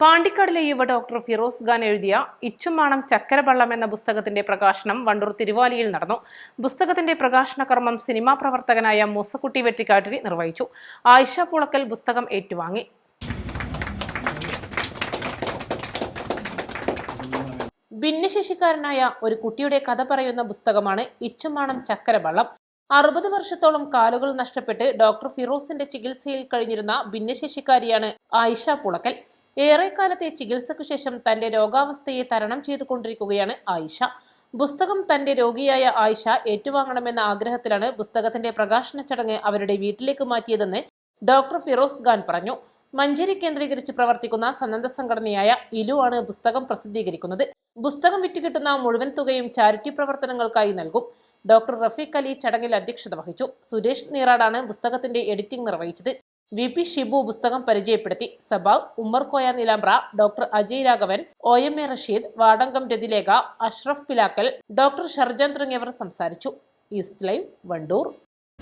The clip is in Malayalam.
പാണ്ടിക്കാടിലെ യുവ ഡോക്ടർ ഫിറോസ് ഖാൻ എഴുതിയ ഇച്ചുമാണം ചക്കരവള്ളം എന്ന പുസ്തകത്തിന്റെ പ്രകാശനം വണ്ടൂർ തിരുവാലിയിൽ നടന്നു. പുസ്തകത്തിന്റെ പ്രകാശന കർമ്മം സിനിമാ പ്രവർത്തകനായ മൂസക്കുട്ടി വെട്ടിക്കാട്ടിരി നിർവഹിച്ചു. ആയിഷ പുളക്കൽ പുസ്തകം ഏറ്റുവാങ്ങി. ഭിന്നശേഷിക്കാരനായ ഒരു കുട്ടിയുടെ കഥ പറയുന്ന പുസ്തകമാണ് ഇച്ചുമാണം ചക്കരവള്ളം. അറുപത് വർഷത്തോളം കാലുകൾ നഷ്ടപ്പെട്ട് ഡോക്ടർ ഫിറോസിന്റെ ചികിത്സയിൽ കഴിഞ്ഞിരുന്ന ഭിന്നശേഷിക്കാരിയാണ് ആയിഷ പുളക്കൽ. ഏറെക്കാലത്തെ ചികിത്സയ്ക്കു ശേഷം തന്റെ രോഗാവസ്ഥയെ തരണം ചെയ്തുകൊണ്ടിരിക്കുകയാണ് ആയിഷ. പുസ്തകം തന്റെ രോഗിയായ ആയിഷ ഏറ്റുവാങ്ങണമെന്ന ആഗ്രഹത്തിലാണ് പുസ്തകത്തിന്റെ പ്രകാശന ചടങ്ങ് അവരുടെ വീട്ടിലേക്ക് മാറ്റിയതെന്ന് ഡോക്ടർ ഫിറോസ് ഖാൻ പറഞ്ഞു. മഞ്ചേരി കേന്ദ്രീകരിച്ച് പ്രവർത്തിക്കുന്ന സന്നദ്ധ സംഘടനയായ ഇലു ആണ് പുസ്തകം പ്രസിദ്ധീകരിക്കുന്നത്. പുസ്തകം വിറ്റുകിട്ടുന്ന മുഴുവൻ തുകയും ചാരിറ്റി പ്രവർത്തനങ്ങൾക്കായി നൽകും. ഡോക്ടർ റഫീഖ് അലി ചടങ്ങിൽ അധ്യക്ഷത വഹിച്ചു. സുരേഷ് നീറാടാണ് പുസ്തകത്തിന്റെ എഡിറ്റിംഗ് നിർവഹിച്ചത്. വി പി ഷിബു പുസ്തകം പരിചയപ്പെടുത്തി. Sabag Ummer Koya Nilambra doctor Ajay Raghavan O M A Rasheed Vadangam Rathilekha Ashraf Pilakkal doctor Sharjan തുടങ്ങിയവർ സംസാരിച്ചു. East live Wandoor.